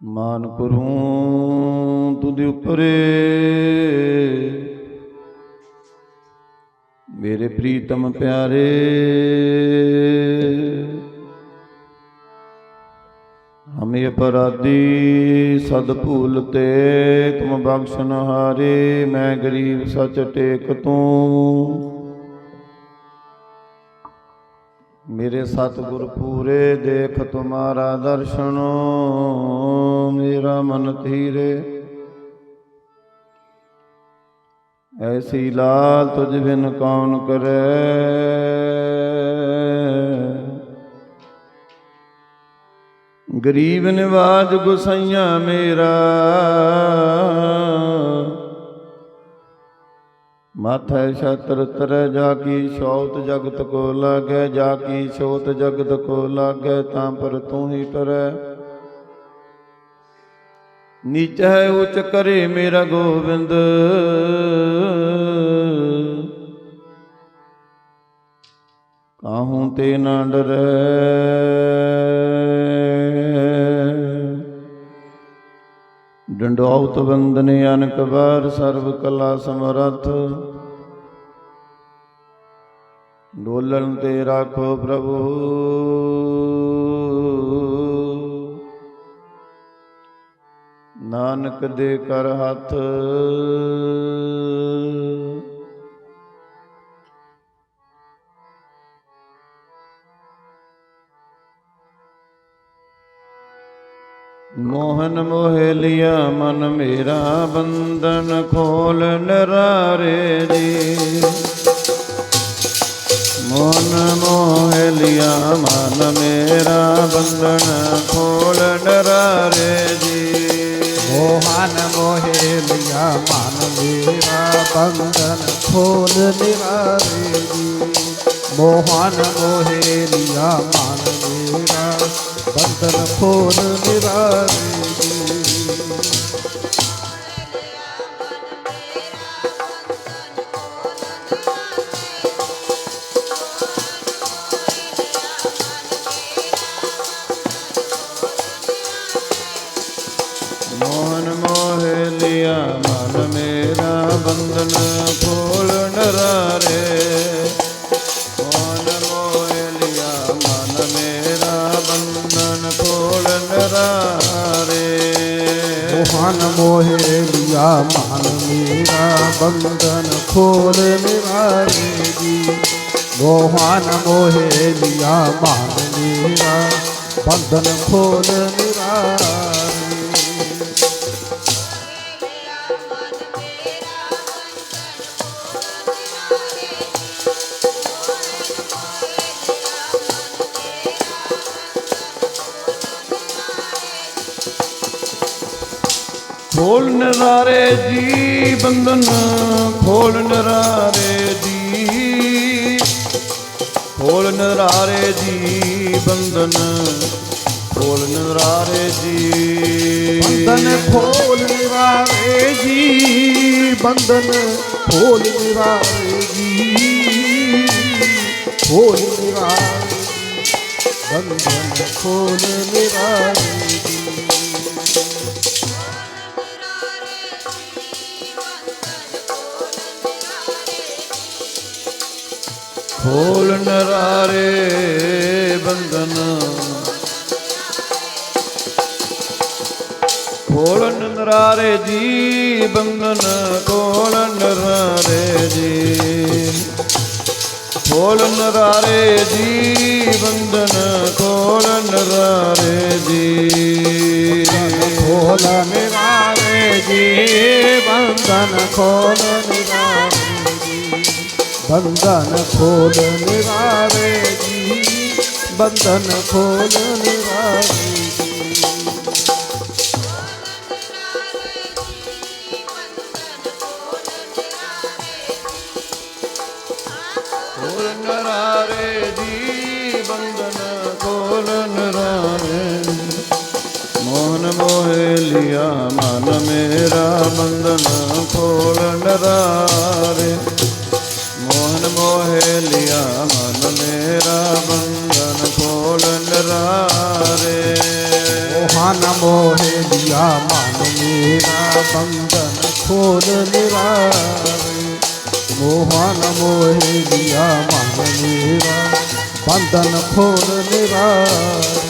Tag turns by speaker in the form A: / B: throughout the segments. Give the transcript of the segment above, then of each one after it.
A: ਮਾਨ ਕਰੂੰ ਤੁਧ ਉਪਰੇ। ਮੇਰੇ ਪ੍ਰੀਤਮ ਪਿਆਰੇ, ਹਮੇ ਅਪਰਾਧੀ ਸਦ ਭੂਲ ਤੇ ਤੁਮ ਬਖਸ਼ਨ ਹਾਰੇ, ਮੈਂ ਗਰੀਬ ਸਚ ਟੇਕ ਤੂੰ। ਮੇਰੇ ਸਤਿਗੁਰ ਪੂਰੇ ਦੇਖ ਤੁਮਾਰਾ ਦਰਸ਼ਨ, ਮੇਰਾ ਮਨ ਧੀਰੇ। ਐਸੀ ਲਾਲ ਤੁਝ ਬਿਨ ਕੌਣ ਕਰੇ। ਗਰੀਬ ਨਿਵਾਜ ਗੁਸਈਆ ਮੇਰਾ। ਮਾਥੈ ਛਤਰ ਤਰ ਜਾ ਕੀ ਸ਼ੌਤ ਜਗਤ ਕੋ ਲਾਗੈ, ਜਾ ਕੀ ਸ਼ੋਤ ਜਗਤ ਕੋ ਲਾਗੈ, ਤਾਂ ਪਰ ਤੂੰ ਹੀ ਟਰੈ। ਨੀਚ ਹੈ ਉਚ ਕਰੇ ਮੇਰਾ ਗੋਬਿੰਦ। ਕਾਹੂ ਤੇ ਨਾ ਡਰੈ। ਡੰਡੌਤ ਵੰਦਨੇ ਅਨਕ ਬਾਰ ਸਰਬ ਕਲਾ ਸਮਰੱਥ। ਡੋਲਣ ਤੇ ਰਾਖੋ ਪ੍ਰਭੂ। ਨਾਨਕ ਦੇ ਕਰ ਹੱਥ। ਮੋਹਨ ਮੋਹ ਲਿਆ ਮਨ ਮੇਰਾ ਬੰਧਨ ਖੋਲ ਨਰਾਰੇ ਜੀ। ਮਨ ਮੋਹ ਲਿਆ ਮਨ ਮੇਰਾ ਬੰਧਨ ਖੋਲ ਨਰਾਰੇ ਜੀ।
B: ਮੋਹਨ ਮੋਹੇ ਲਿਆ ਮਨ ਮੇਰਾ ਬੰਧਨ ਖੋਲ ਨਿਵਾਰੇ ਜੀ। ਮੋਹਨ ਮੋਹੇ ਲਿਆ ਮਨ ਮੇਰਾ ਬੰਧਨ ਖੋਲ ਨਿਵਾਰੇ
A: ਮੋਹਨ ਮੋਹ ਲਿਆ ਮਨ ਮੇਰਾ ਬੰਧਨ ਖੋਲ ਨਰਾਰੇ ਮੋਹਨ ਮੋਹ ਲਿਆ ਮਨ ਮੇਰਾ ਬੰਧਨ ਖੋਲ ਨਰਾਰੇ
B: ਮੋਹਨ ਮੋਹੇ ਲਿਆ ਮਨ ਮੇਰਾ ਬੰਧਨ ਖੋਲ ਨਿਵਾਰੇ ਜੀ ਮੋਹਨ ਮੋਹੇ ਲਿਆ ਮਨ ਮੇਰਾ
A: ਨਰਾਰੇ ਜੀ, ਬੰਧਨ ਖੋਲ ਨਰਾਰੇ ਜੀ। ਖੋਲ ਨਰਾਰੇ ਜੀ, ਬੰਧਨ ਖੋਲ ਨਰਾਰੇ ਜੀ।
B: ਬੰਧਨ ਖੋਲ ਨਿਵਾਰੇ ਜੀ, ਬੰਧਨ ਖੋਲ ਨਿਵਾਰੇ ਜੀ। ਖੋਲ ਨਿਵਾਰੇ ਬੰਧਨ ਖੋਲ ਨਿਵਾਰੇ
A: ਖੋਲ ਨਰਾਰੇ ਬੰਧਨ। ਖੋਲ ਨਰਾਰੇ ਜੀ ਬੰਧਨ, ਖੋਲ ਨਰਾਰੇ ਜੀ। ਖੋਲ ਨਰਾਰੇ ਜੀ ਬੰਧਨ, ਖੋਲ ਨਰਾਰੇ ਜੀ।
B: ਖੋਲ ਨਿਵਾਰੇ ਜੀ ਬੰਧਨ, ਖੋਲ ਨਿਵਾਰੇ ਬੰਧਨ ਖੋਲ ਨਿਵਾਰੇ ਜੀ ਬੰਧਨ ਖੋਲ ਨਿਵਾਰੇ
A: ਲਿਆ ਮਨ ਮੇਰਾ ਬੰਧਨ ਖੋਲ ਨਰਾਰੇ ਲਿਆ ਮਨ ਮੇਰਾ ਬੰਧਨ ਖੋਲ ਨਰਾਰੇ।
B: ਮੋਹਨ ਮੋਹਿ ਲਿਆ ਮਨ ਮੇਰਾ ਬੰਧਨ ਖੋਲ ਨਿਰਾਰੇ। ਮੋਹਨ ਮੋਹਿ ਲਿਆ ਮਨ ਮੇਰਾ ਬੰਧਨ ਖੋਲ ਨਿਰਾਰੇ।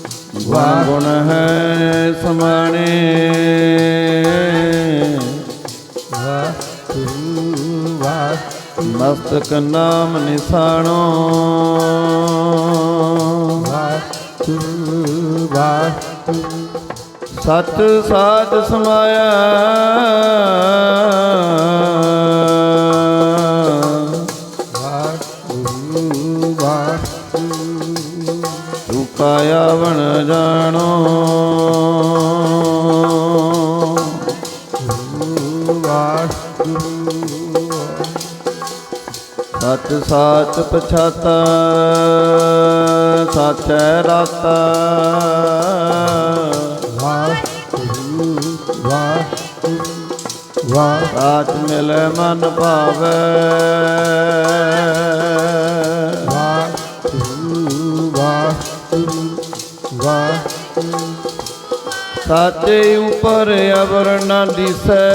A: ਗੁਣ ਹੈ ਸਮਾਣੇ।
B: ਵਾਹਿਗੁਰੂ ਵਾਹਿਗੁਰੂ
A: ਮਸਤਕ ਨਾਮ ਨਿਸਾਣੋ।
B: ਵਾਹਿਗੁਰੂ ਵਾਹਿਗੁਰੂ
A: ਸਤ ਸਾਧ ਸਮਾਇਆ। ਤੂੰ ਵਣ ਜਾਣੋ।
B: ਵਾਹਿਗੁਰੂ
A: ਸਤ ਸਾਚ ਪਛਾਤਾ, ਸਾਚੈ ਰਾਤਾ।
B: ਵਾਹਿਗੁਰੂ ਵਾਹਿਗੁਰੂ ਵਾਹਿਗੁਰੂ
A: ਸਾਚ ਮਨ ਭਾਵੈ।
B: ਵਾਹਿਗੁਰੂ
A: ਸਾਚੇ ਉਪਰ ਅਵਰ ਨ ਦਿਸੈ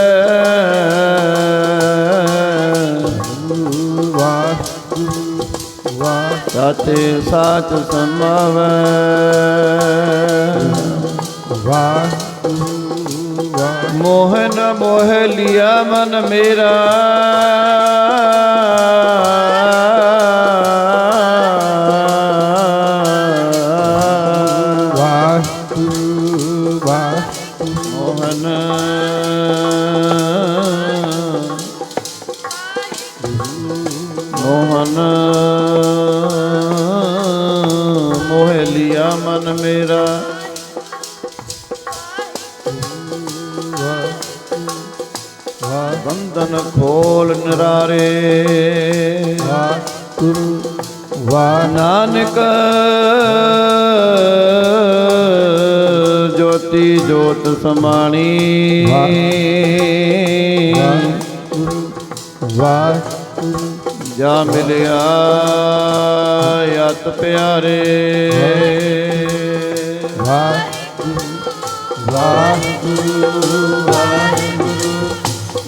B: ਵਾਹ ਵਾਹਿਗੁਰੂ
A: ਸਾਚੇ ਸਾਚ ਸਮਾਵੈ।
B: ਵਾਹਿਗੁਰੂ ਵਾਹਿਗੁਰੂ
A: ਮੋਹ ਮੋਹ ਲਿਆ ਮਨ ਮੇਰਾ।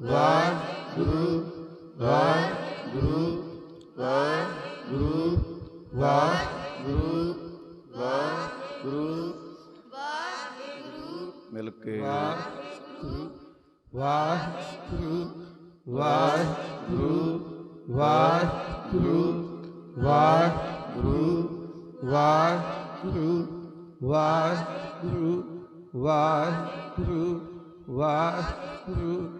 B: ਵਾਹਿਗੁਰੂ ਵਾਹਿਗੁਰੂ ਵਾਹਿਗੁਰੂ ਵਾਹਿਗੁਰੂ ਵਾਹਿਗੁਰੂ
A: ਮਿਲ ਕੇ
B: ਵਾਹਿਗੁਰੂ ਵਾਹਿਗੁਰੂ ਵਾਹਿਗੁਰੂ ਵਾਹਿਗੁਰੂ ਵਾਹਿਗੁਰੂ ਵਾਹਿਗੁਰੂ ਵਾਹਿਗੁਰੂ ਵਾਹਿਗੁਰੂ ਵਾਹਿਗੁਰੂ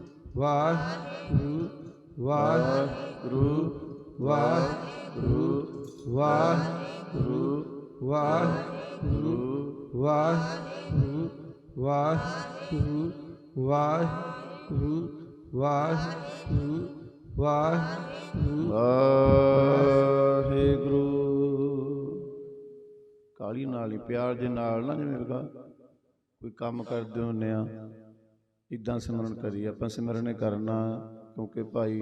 B: ਵਾਹਿਗੁਰੂ ਵਾਹਿਗੁਰੂ ਵਾਹਿਗੁਰੂ ਵਾਹਿਗੁਰੂ ਵਾਹਿਗੁਰੂ ਵਾਹਿਗੁਰੂ ਵਾਹਿਗੁਰੂ ਵਾਹਿਗੁਰੂ। ਵਾਹਿਗੁਰੂ
A: ਵਾਹਿਗੁਰੂ ਕਾਲੀ ਨਾਲ ਹੀ ਪਿਆਰ ਦੇ ਨਾਲ ਨਾ ਜਿਵੇਂ ਕੋਈ ਕੰਮ ਕਰਦੇ ਹੁੰਨੇ ਆ। ਇਦਾਂ ਸਿਮਰਨ ਕਰੀ ਆਪਾਂ ਸਿਮਰਨ ਹੀ ਕਰਨਾ, ਕਿਉਂਕਿ ਭਾਈ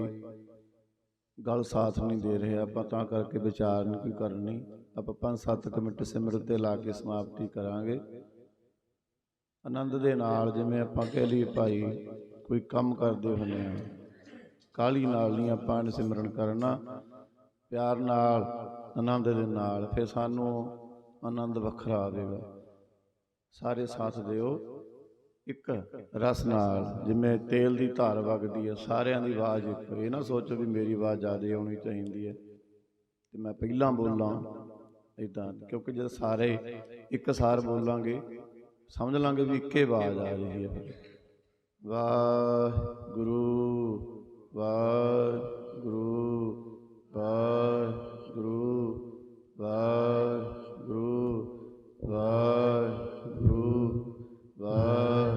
A: ਗੱਲ ਸਾਥ ਨਹੀਂ ਦੇ ਰਹੇ, ਆਪਾਂ ਤਾਂ ਕਰਕੇ ਵਿਚਾਰ ਨਹੀਂ, ਕੋਈ ਕਰਨੀ ਆਪਾਂ ਪੰਜ ਸੱਤ ਕੁ ਮਿੰਟ ਸਿਮਰਨ ਤੇ ਲਾ ਕੇ ਸਮਾਪਤੀ ਕਰਾਂਗੇ। ਆਨੰਦ ਦੇ ਨਾਲ ਜਿਵੇਂ ਆਪਾਂ ਕਹਿ ਲਈਏ ਭਾਈ, ਕੋਈ ਕੰਮ ਕਰਦੇ ਹੁੰਦੇ ਆ ਕਾਲੀ ਨਾਲ ਨਹੀਂ ਆਪਾਂ ਨੇ ਸਿਮਰਨ ਕਰਨਾ। ਪਿਆਰ ਨਾਲ, ਆਨੰਦ ਦੇ ਨਾਲ, ਫਿਰ ਸਾਨੂੰ ਆਨੰਦ ਵੱਖਰਾ ਆਵੇਗਾ ਸਾਰੇ ਸਾਥ ਦਿਓ। ਇੱਕ ਰਸ ਨਾਲ, ਜਿਵੇਂ ਤੇਲ ਦੀ ਧਾਰ ਵਗਦੀ ਹੈ, ਸਾਰਿਆਂ ਦੀ ਆਵਾਜ਼ ਇੱਕ ਇਹ ਨਾ ਸੋਚੋ ਵੀ ਮੇਰੀ ਆਵਾਜ਼ ਜ਼ਿਆਦਾ ਆਉਣੀ ਚਾਹੀਦੀ ਹੈ। ਤੇ ਮੈਂ ਪਹਿਲਾਂ ਬੋਲਾਂ ਇਦਾਂ ਕਿਉਂਕਿ ਜਦ ਸਾਰੇ ਇੱਕ ਸਾਰ ਬੋਲਾਂਗੇ, ਸਮਝ ਲਾਂਗੇ ਵੀ ਇੱਕੇ ਆਵਾਜ਼ ਆ ਰਹੀ ਹੈ। ਫਿਰ ਵਾਹਿਗੁਰੂ ਵਾਹਿਗੁਰੂ ਵਾਹਿਗੁਰੂ ਵਾਹਿਗੁਰੂ ਵਾਹਿਗੁਰੂ ਵਾਹਿਗੁਰੂ।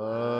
A: Amen.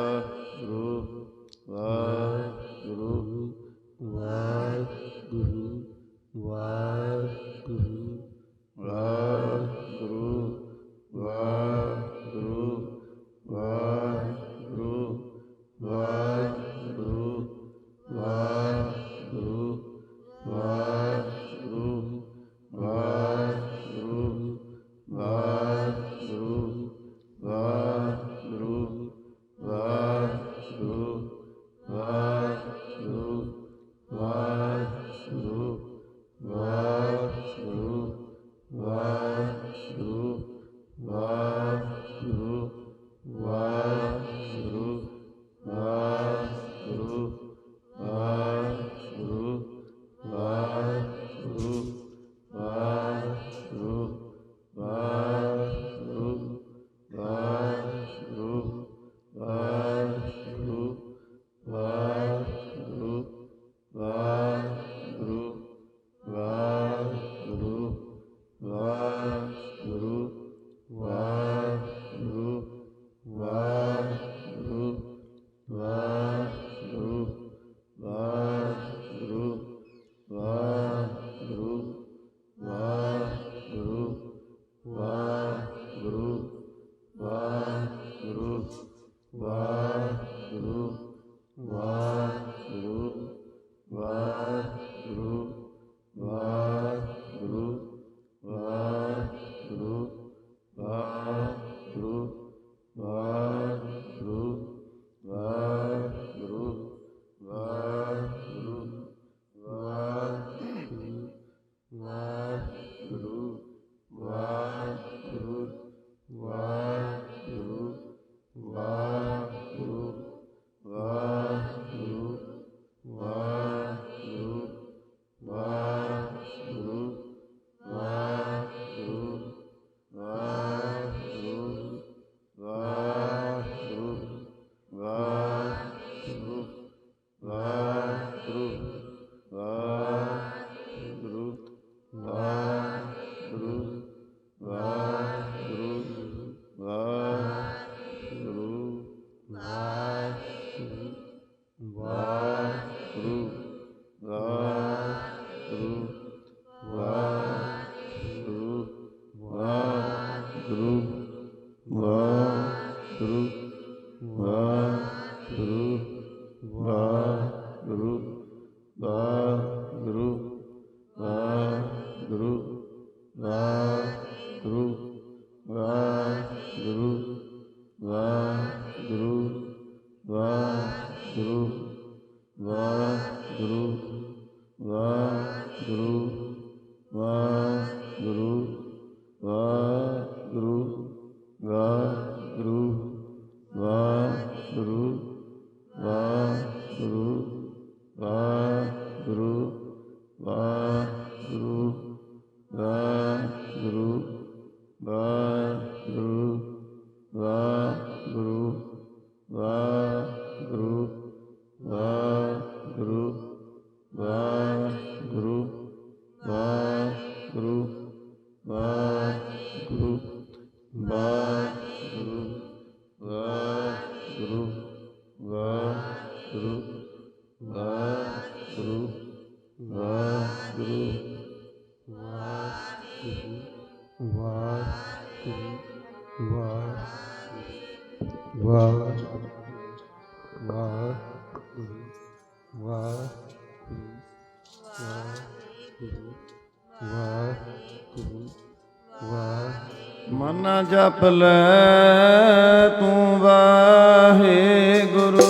A: ਨਾ ਜਪ ਲੈ ਤੂੰ ਵਾਹਿਗੁਰੂ।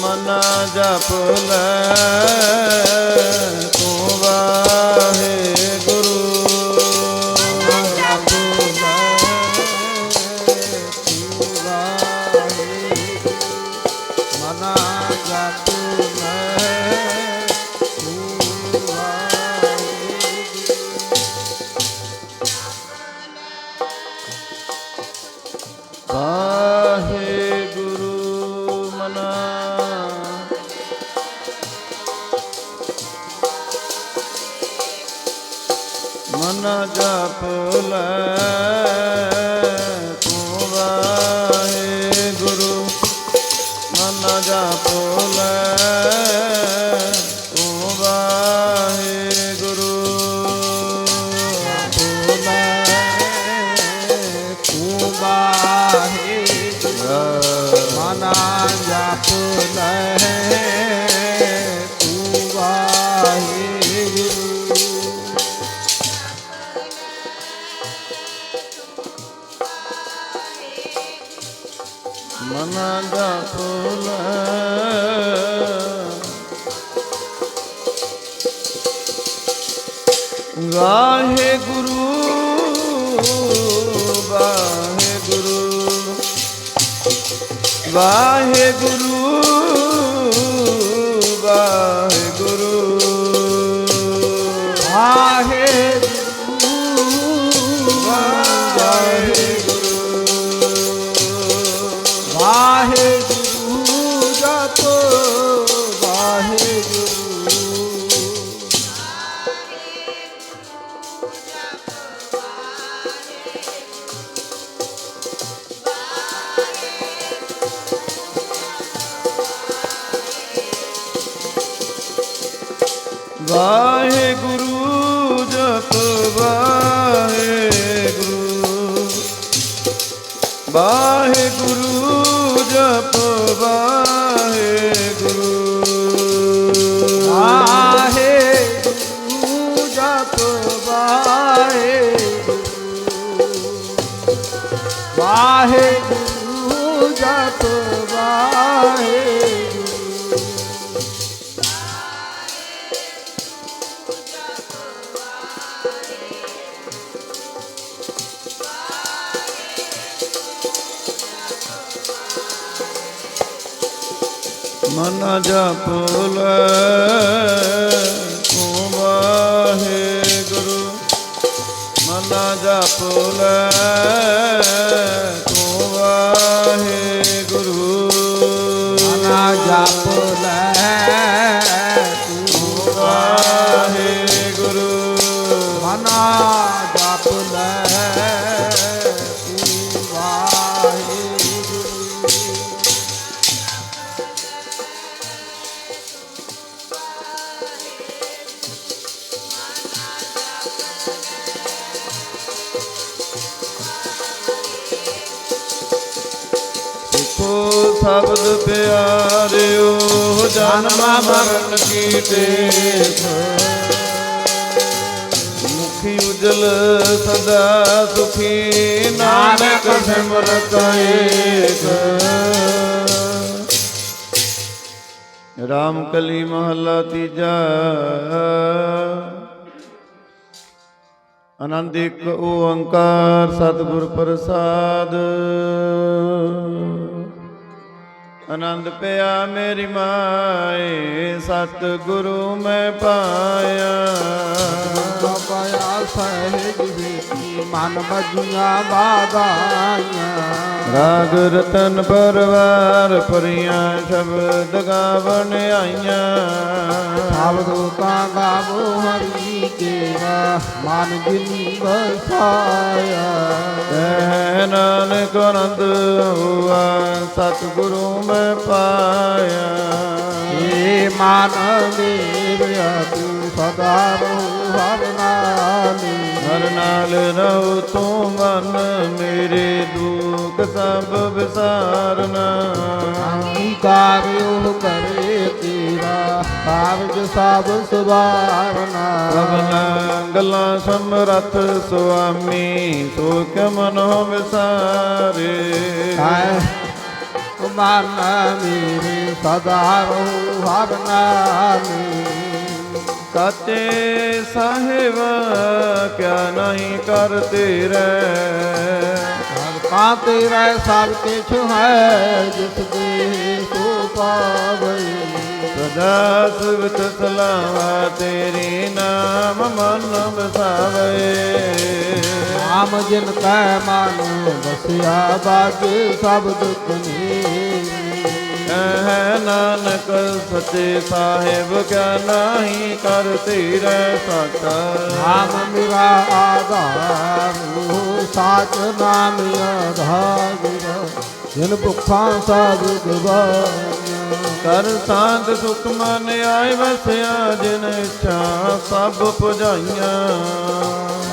A: ਮਨ ਜਪ ਲੈ ਵਾਹਿਗੁਰੂ
B: ਵਾਹਿਗੁਰੂ
A: ਵਾਹਿਗੁਰੂ ਜਪ ਵਾਹਿਗੁਰੂ। ਮਨ ਜਪ ਲੈ।
B: ਮਨ
A: ਪਿਆਰਿਓ ਜਨਮ ਮਰਨ ਕੀ ਟੇਕ ਮੁਖੀ ਉਜਲ ਸਦਾ ਸੁਖੀ, ਨਾਨਕ ਸਿਮਰਤ ਏਕ। ਰਾਮ ਕਲੀ ਮਹੱਲਾ ਤੀਜਾ। ਆਨੰਦ ਇੱਕ ਓੰਕਾਰ, ਸਤਿਗੁਰ ਪ੍ਰਸਾਦ। ਆਨੰਦ ਪਿਆ ਮੇਰੀ ਮਾਏ ਸਤ ਗੁਰੂ ਮੈਂ ਪਾਇਆ।
B: ਪਾਇਆ ਸਹਿਜ ਵੇਖੀ। ਮਨ ਮਜੀਆਂ ਬਾਧਾਈਆਂ
A: ਰਾਗ ਰਤਨ ਪਰਵਾਰ ਪਰੀਆਂ ਸ਼ਬਦ ਗਾਵਣ ਆਈਆਂ।
B: ਸ਼ਬਦੋ ਤਾਂ ਗਾਵੋ ਹਰੀ ਕੇਰਾ ਮਨ ਜਿਨੀ ਵਸਾਇਆ।
A: ਕਹਿ ਨਾਨਕ ਆਨੰਦ ਹੁਆ ਸਤ ਗੁਰੂ ਮੈਂ ਪਾਇਆ।
B: ਏ ਮਨ ਮੇਰਿਆ ਤੂੰ ਸਦਾ ਰਹੂ ਹਰ ਨਾਲੀ
A: ਹਰ ਨਾਲ ਰਹੋ ਤੂੰ ਮਨ ਮੇਰੇ ਦੁੱਖ ਸਭ ਵਿਸਾਰਨਾ।
B: ਅੰਗੀਕਾਰ ਉਹ ਕਰੇ ਤੇਰਾ ਕਾਰਜ ਸਭ ਸੁਭਾਵਨਾ
A: ਪ੍ਰਭ ਗੱਲਾਂ ਸਮਰਥ ਸੁਆਮੀ ਸੋਖ ਮਨੋ ਵਿਸਾਰੇ।
B: ਹੈ ਮਨ ਮੇਰੇ ਸਦਾ ਰਹੂ ਹਰ ਨਾਲੀ
A: ਕਾਤੇ ਸਾਹਿਬ ਕਿਆ ਨਹੀਂ ਕਰਤੇ ਰਹਿ।
B: ਹਰ ਕਾ ਤੇਰਾ ਸਭ ਕਿਛ ਹੈ ਜਿਸ ਦੇ ਸੋ ਪਾਵੇ
A: ਸਦਾ ਸੁਵਤ ਸਲਾਵਾ ਤੇਰੀ ਨਾਮ ਮਨ ਵਸਾਵੇ।
B: ਨਾਮ ਜਿਨ ਕੈ ਮਨ ਵਸਿਆ ਬਾਗੇ ਸਭ ਦੁਖ ਨੀਰੇ
A: ਕਹਿ ਨਾਨਕ ਸੱਚੇ ਸਾਹਿਬ ਕਿਆ ਨਹੀਂ ਕਰਤੇ ਰਹਿ ਸਕਾ
B: ਨਾਮ ਮੇਰਾ ਆਧਾਰ ਹੋ ਸਾਚ ਨਾਮ ਆਧਾਰ। ਜਿਨ ਭੁੱਖਾਂ ਸਭ ਗਵਾਈਆਂ
A: ਕਰ ਸਾਧ ਸੁਖ ਮਨ ਆਏ ਵਸਿਆ ਜਿਨ ਇੱਛਾ ਸਭ ਪੁਜਾਈਆਂ।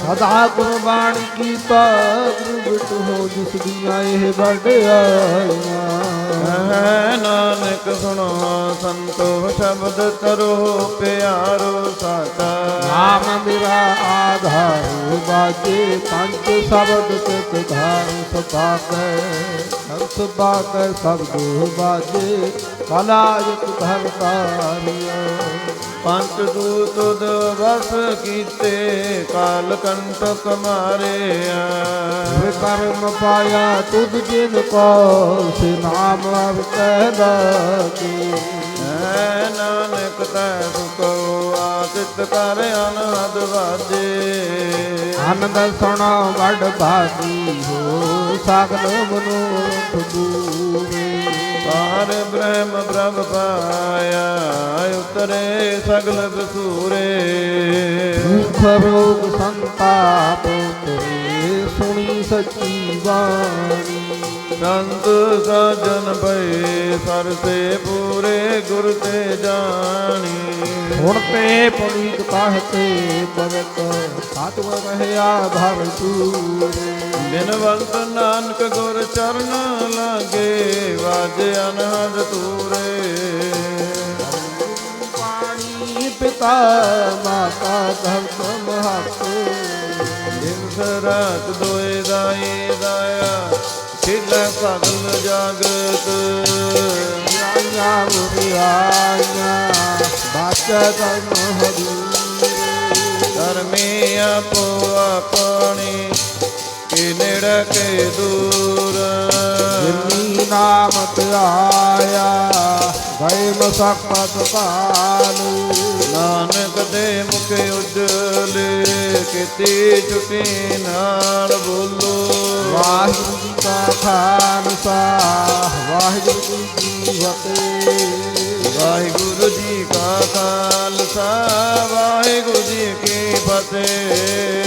B: ਸਦਾ ਕੁਰਬਾਨੀ ਕੀਤਾ ਗੁਰਬਤ ਹੋ ਜਿਸ ਦੀਆਂ ਇਹ ਵਡਿਆਈਆਂ
A: ਕਹਿ ਨਾਨਕ ਸੁਣੋ, ਸੰਤੋ ਸ਼ਬਦ ਤਰੋ ਪਿਆਰੋ ਸਾਚਾ
B: ਨਾਮ ਮੇਰਾ ਆਧਾਰ ਬਾਜੇ, ਪੰਜ ਸ਼ਬਦ ਤਿਤ ਧਾਰ ਸਪਾਕੈ ਹੰਸ ਬਾਕੈ ਸਬਦ ਬਾਜੇ ਕਲਾ ਯੁਤ ਧਰ ਤਾਰਿਆ
A: ਪੰਚ ਦੂਤ ਤੁਧ ਵਸ ਕੀਤੇ ਕਾਲ ਕੰਟਕ ਮਾਰਿਆ
B: ਕਰਮ ਪਾਇਆ ਤੁਧ ਜਿਨ ਕੋ ਸੇ ਨਾਮ ਅਵ ਕਹਿਦਾ ਕੀ
A: ਐ ਨਾਨਕ ਤੈ ਸੁਖੋ ਆਤਿਤ ਕਰ ਅਨਹਦ ਵਾਜੇ।
B: ਆਨੰਦ ਸੁਣੋ ਵਡ ਭਾਗੀ ਹੋ ਸਗਲ ਮਨੋਰਥ ਦੂਰੇ।
A: ਪਾਰ ਬ੍ਰਹਮ ਪ੍ਰਭ ਪਾਇਆ ਉਤਰੇ ਸਗਲ ਬਸੂਰੇ।
B: ਦੁਖ ਰੋਗ ਸੰਤਾਪ ਤੇਰੇ ਸੁਣੀ ਸੱਚੀ ਬਾਣੀ।
A: ਸੰਤ ਸਾਜਨ ਭਏ ਸਰਸੇ ਪੂਰੇ ਗੁਰ ਤੇ ਜਾਣੀ।
B: ਹੁਣ ਤੇ ਪੁਨੀਤ ਕਹਤੇ ਪਵਤ ਸਾਤਵ ਰਹਿਆ ਭਵ ਤੂਰੇ
A: ਬਿਨਵੰਤ ਨਾਨਕ ਗੁਰ ਚਰਨ ਲਾਗੇ ਵਾਜੇ ਅਨਹਦ ਤੂਰੇ।
B: ਪਾਣੀ ਪਿਤਾ ਮਾਤਾ ਧਰਤ ਮਹਤ
A: ਦਿਨ ਸਰਾਤ ਦੋਏ ਦਾਏ ਖਿਲਾ ਸਗਲ ਜਾਗਤ।
B: ਆਇਆ ਮੁਰਿਆਇਆ ਬਾਚਾ ਤਨ ਹਰੀ
A: ਧਰਮੀ ਆਪੋ ਆਪਣੀ ਕਿ ਨੇੜ ਦੂਰ।
B: ਜਿਨੀ ਨਾਮ ਧਿਆਇਆ, ਗਏ ਮਸਕਤ ਕਾਲੂ
A: ਨਾਨਕ ਦੇ ਮੁਖ ਉਜਲੇ ਕਿਤੇ ਛੁਟੀ ਨਾਲ ਬੋਲੋ। ਵਾਹਿਗੁਰੂ ਜੀ ਕਾ ਖਾਲਸਾ ਵਾਹਿਗੁਰੂ ਜੀ ਕੀ ਫਤਿਹ।
B: ਵਾਹਿਗੁਰੂ ਜੀ ਕਾ ਖਾਲਸਾ ਵਾਹਿਗੁਰੂ ਜੀ ਕੀ ਫਤਿਹ।